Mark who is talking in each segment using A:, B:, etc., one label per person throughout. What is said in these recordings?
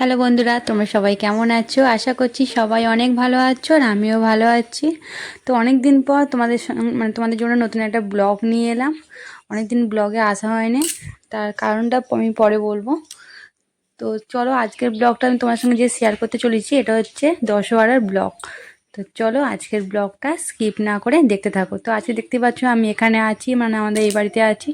A: Hello বন্ধুরা, তোমরা সবাই কেমন আছো? আশা করছি সবাই অনেক ভালো আছো আর আমিও ভালো আছি। তো অনেক দিন পর তোমাদের মানে তোমাদের জন্য নতুন একটা ব্লগ নিয়ে এলাম। অনেক দিন ব্লগে আসা হয়নি, তার কারণটা আমি পরে বলব। তো চলো আজকের ব্লগটা আমি তোমার সঙ্গে যে শেয়ার করতে চলেছি, এটা হচ্ছে দশওয়ারার ব্লগ। তো চলো আজকের ব্লগটা স্কিপ না করে দেখতে থাকো। তো আজকে দেখতে পাচ্ছ আমি এখানে আছি মানে আমাদের এই বাড়িতে আছি।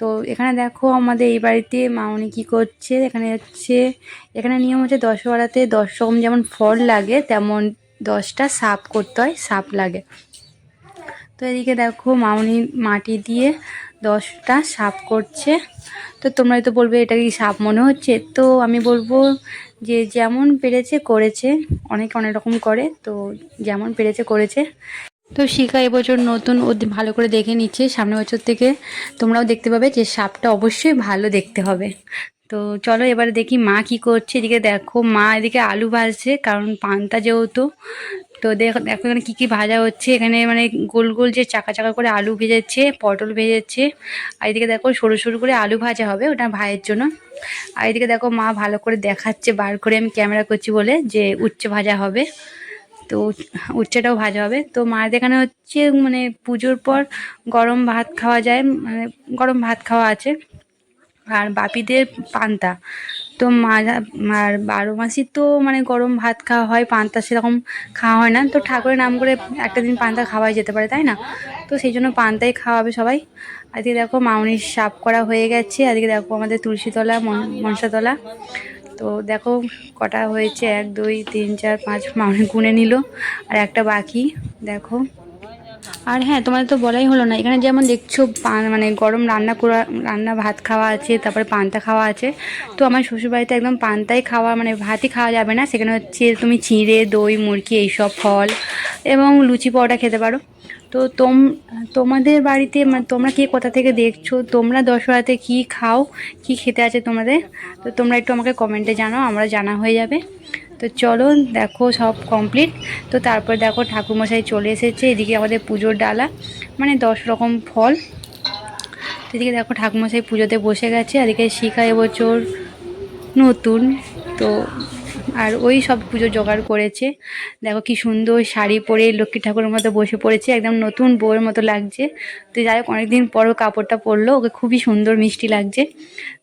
A: তো এখানে দেখো আমাদের এই বাড়িতে মামনি কি করছে, এখানে হচ্ছে, এখানে নিয়ম হচ্ছে দশহরাতে দশ রকম যেমন ফল লাগে, তেমন দশটা সাপ করতে হয়, সাপ লাগে। তো এদিকে দেখো মামনি মাটি দিয়ে দশটা সাপ করছে। তো তোমরা তো বলবে এটা কি সাপ মনে হচ্ছে? তো আমি বলব যে যেমন পেরেছে করেছে, অনেকে অনেক রকম করে, তো যেমন পেরেছে করেছে। তো শিখা এবছর নতুন ও ভালো করে দেখে নিচ্ছে। সামনের বছর থেকে তোমরাও দেখতে পাবে যে সাপটা অবশ্যই ভালো দেখতে হবে। তো চলো এবারে দেখি মা কি করছে। এদিকে দেখো মা এদিকে আলু ভাজছে, কারণ পান্তা যেহেতু। তো দেখো দেখো এখানে কী কী ভাজা হচ্ছে। এখানে মানে গোল গোল যে চাকা চাকা করে আলু ভেজেছে, পটল ভেজেছে। আর এদিকে দেখো সরু সরু করে আলু ভাজা হবে ওটা ভাইয়ের জন্য। আর এদিকে দেখো মা ভালো করে দেখাচ্ছে, বার করে আমি ক্যামেরা করছি বলে যে উচ্ছে ভাজা হবে। তো উচ্ছেটাও ভাজা হবে। তো মার এখানে হচ্ছে মানে পুজোর পর গরম ভাত খাওয়া যায় মানে গরম ভাত খাওয়া আছে। আর বাপিদের পান্তা। তো মা আর বারো মাসই তো মানে গরম ভাত খাওয়া হয়, পান্তা সেরকম খাওয়া হয় না। তো ঠাকুরের নাম করে একটা দিন পান্তা খাওয়াই যেতে পারে, তাই না? তো সেই জন্য পান্তাই খাওয়াবে সবাই। আজকে দেখো মাউনির সাফ করা হয়ে গেছে। আজকে দেখো আমাদের তুলসীতলা, মন- মনসাতলা। তো দেখো কটা হয়েছে? এক, দুই, তিন, চার, পাঁচ মাউনি গুনে নিল। আর একটা বাকি, দেখো। আর হ্যাঁ তোমাদের তো বলাই হলো না। এখানে যেমন দেখছ পান মানে গরম রান্না করা, রান্না ভাত খাওয়া আছে, তারপরে পান্তা খাওয়া আছে। তো আমার শ্বশুরবাড়িতে একদম পান্তাই খাওয়া মানে ভাতই খাওয়া যাবে না। সেখানে হচ্ছে তুমি চিঁড়ে, দই মুরগি এইসব ফল এবং লুচি, পরোটা খেতে পারো। তো তোম, তোমাদের বাড়িতে মানে তোমরা কে কোথা থেকে দেখছ? তোমরা দশহরাতে কি খাও? কি খেতে আছে তোমাদের? তো তোমরা একটু আমাকে কমেন্টে জানাও, আমরা জানা হয়ে যাবে। তো চলো, দেখো সব কমপ্লিট তো তারপর দেখো ঠাকুরমশাই চলে এসেছে, এদিকে আমাদের পুজোর ডালা মানে দশ রকম ফল। এদিকে দেখো ঠাকুরমশাই পুজোতে বসে গেছে, এদিকে শিখা এবছর নতুন। তো আর ওই সব পুজো জোগাড় করেছে। দেখো কি সুন্দর শাড়ি পরে লক্ষ্মী ঠাকুরের মতো বসে পড়েছে, একদম নতুন বউয়ের মতো লাগছে। তো যাই হোক, অনেকদিন পরও কাপড়টা পরলো, ওকে খুবই সুন্দর মিষ্টি লাগছে।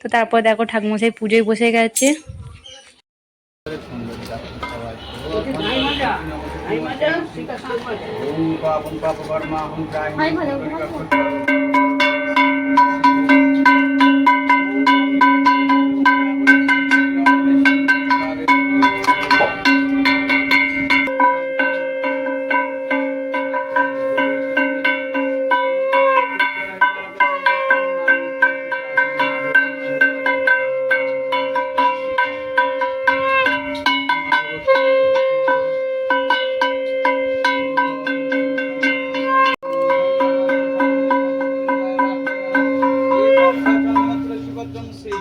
A: তো তারপর দেখো ঠাকুমশাই পুজোয় বসে গেছে। ঠিক ভালো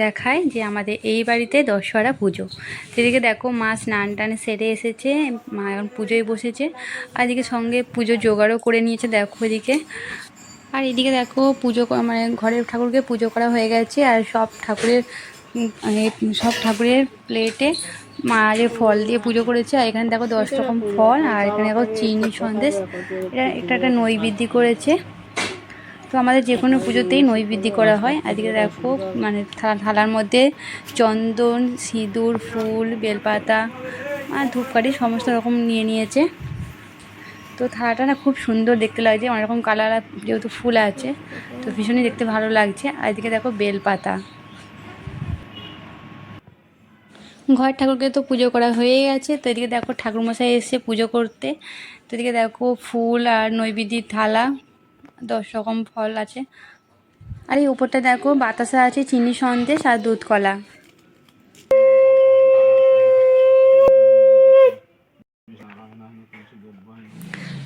A: দেখায় যে আমাদের এই বাড়িতে দশহরা পুজো। সেদিকে দেখো মা স্নান টানে সেরে এসেছে, মা এখন পুজোয় বসেছে। আর এদিকে সঙ্গে পুজো জোগাড়ও করে নিয়েছে, দেখো এদিকে। আর এদিকে দেখো পুজো মানে ঘরের ঠাকুরকে পুজো করা হয়ে গেছে, আর সব ঠাকুরের মানে সব ঠাকুরের প্লেটে মা যে ফল দিয়ে পুজো করেছে, আর এখানে দেখো দশ রকম ফল, আর এখানে দেখো চিনি সন্দেশ। এটা এটা একটা নৈবেদ্য করেছে। তো আমাদের যে কোনো পুজোতেই নৈবেদ্য করা হয়। আজকে দেখো মানে থা- থালার মধ্যে চন্দন, সিঁদুর, ফুল, বেলপাতা আর ধূপকাঠি সমস্ত রকম নিয়ে নিয়েছে। তো থালাটা না খুব সুন্দর দেখতে লাগছে, অনেক রকম কালার যেহেতু ফুল আছে, তো ভীষণই দেখতে ভালো লাগছে। আর এদিকে দেখো, বেলপাতা। ঘর ঠাকুরকে তো পুজো করা হয়ে গেছে তো এদিকে দেখো ঠাকুরমশাই এসে পুজো করতে। তো এদিকে দেখো ফুল আর নৈবেদ্যের থালা। দশ রকম ফল আছে। আর এই উপরটা দেখো, বাতাসা আছে চিনি, সন্দেশ আর দুধ কলা।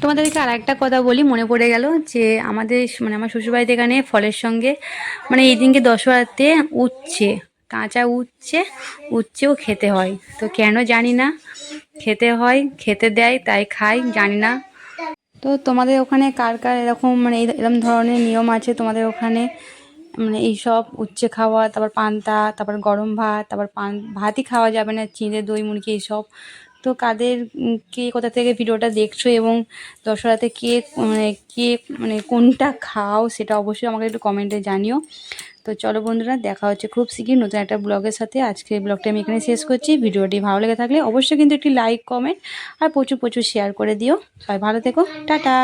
A: তোমাদেরকে আর একটা কথা বলি, মনে পড়ে গেল যে আমাদের মানে আমার শ্বশুরবাড়িতে এখানে ফলের সঙ্গে মানে এই দিনকে দশহরাতে উচ্ছে, কাঁচা উচ্ছে, উচ্ছেও খেতে হয়। তো কেন জানি না, খেতে হয়, খেতে দেয়, তাই খাই, জানি না। তো তোমাদের ওখানে কার কার এরকম মানে এরকম ধরনের নিয়ম আছে তোমাদের ওখানে? মানে এইসব উচ্ছে খাওয়া, তারপর পান্তা, তারপর গরম ভাত, তারপর পান, ভাতই খাওয়া যাবে না, চিঁড়ে, দই, মুরগি এইসব তো কাদের কে কোথা থেকে ভিডিওটা দেখছ এবং দশরাতে কে মানে কে মানে কোনটা খাও সেটা অবশ্যই আমাকে একটু কমেন্টে জানিও। তো চলো বন্ধুরা, দেখা হচ্ছে খুব শিগগির নতুন একটা ব্লগের সাথে। আজকে ব্লগটা আমি এখানে শেষ করছি। ভিডিওটি ভালো লেগে থাকলে অবশ্যই কিন্তু একটি লাইক কমেন্ট আর প্রচুর প্রচুর শেয়ার করে দিও। সবাই ভালো থেকো। টাটা।